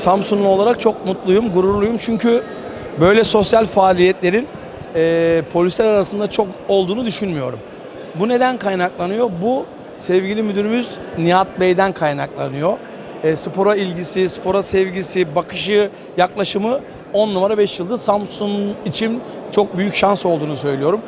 Samsunlu olarak çok mutluyum, gururluyum. Çünkü böyle sosyal faaliyetlerin e, polisler arasında çok olduğunu düşünmüyorum. Bu neden kaynaklanıyor? Bu sevgili müdürümüz Nihat Bey'den kaynaklanıyor. E, spora ilgisi, spora sevgisi, bakışı, yaklaşımı 10 numara 5 yıldız Samsun için çok büyük şans olduğunu söylüyorum.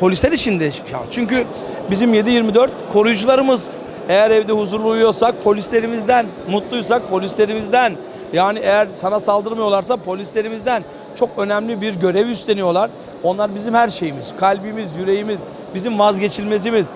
Polisler için de şans. Çünkü bizim 7-24 koruyucularımız eğer evde huzurlu uyuyorsak polislerimizden, mutluysak polislerimizden yani eğer sana saldırmıyorlarsa polislerimizden çok önemli bir görev üstleniyorlar. Onlar bizim her şeyimiz, kalbimiz, yüreğimiz, bizim vazgeçilmezimiz.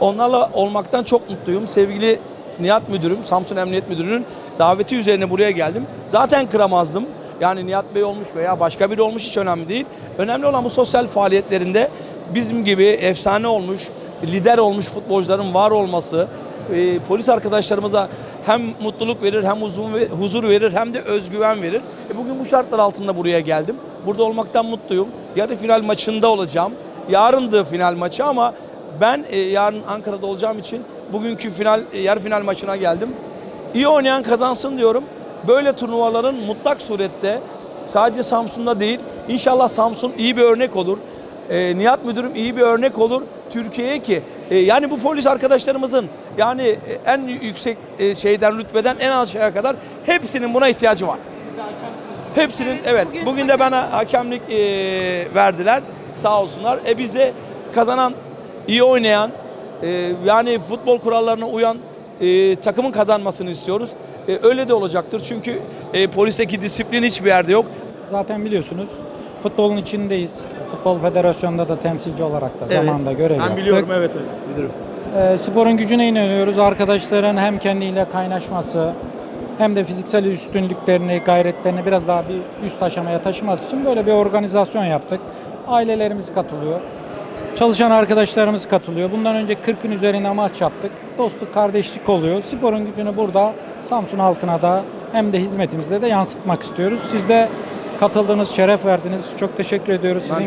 Onlarla olmaktan çok mutluyum. Sevgili Nihat Müdürüm, Samsun Emniyet Müdürü'nün daveti üzerine buraya geldim. Zaten kıramazdım. Yani Nihat Bey olmuş veya başka biri olmuş hiç önemli değil. Önemli olan bu sosyal faaliyetlerinde bizim gibi efsane olmuş, lider olmuş futbolcuların var olması, e, polis arkadaşlarımıza hem mutluluk verir, hem huzur, ve- huzur verir, hem de özgüven verir. E, bugün bu şartlar altında buraya geldim. Burada olmaktan mutluyum. Yarı final maçında olacağım. Yarındı final maçı ama ben e, yarın Ankara'da olacağım için bugünkü final e, yarı final maçına geldim. İyi oynayan kazansın diyorum. Böyle turnuvaların mutlak surette sadece Samsun'da değil, inşallah Samsun iyi bir örnek olur. E, Nihat Müdürüm iyi bir örnek olur Türkiye'ye ki e, yani bu polis arkadaşlarımızın yani e, en yüksek e, şeyden rütbeden en az şeye kadar hepsinin buna ihtiyacı var. Hepsinin evet. Bugün de bana hakemlik e, verdiler. Sağ olsunlar. E biz de kazanan, iyi oynayan, e, yani futbol kurallarına uyan e, takımın kazanmasını istiyoruz. E, öyle de olacaktır. Çünkü e, polisteki disiplin hiçbir yerde yok. Zaten biliyorsunuz futbolun içindeyiz. Futbol Federasyonu'nda da temsilci olarak da zamanında görev yaptık. evet müdürüm. Ee, sporun gücüne inanıyoruz. Arkadaşların hem kendiyle kaynaşması hem de fiziksel üstünlüklerini, gayretlerini biraz daha bir üst aşamaya taşıması için böyle bir organizasyon yaptık. Ailelerimiz katılıyor. Çalışan arkadaşlarımız katılıyor. Bundan önce 40'ın üzerine maç yaptık. Dostluk, kardeşlik oluyor. Sporun gücünü burada Samsun halkına da hem de hizmetimizde de yansıtmak istiyoruz. Siz de katıldığınız, şeref verdiniz. Çok teşekkür ediyoruz. Sizin...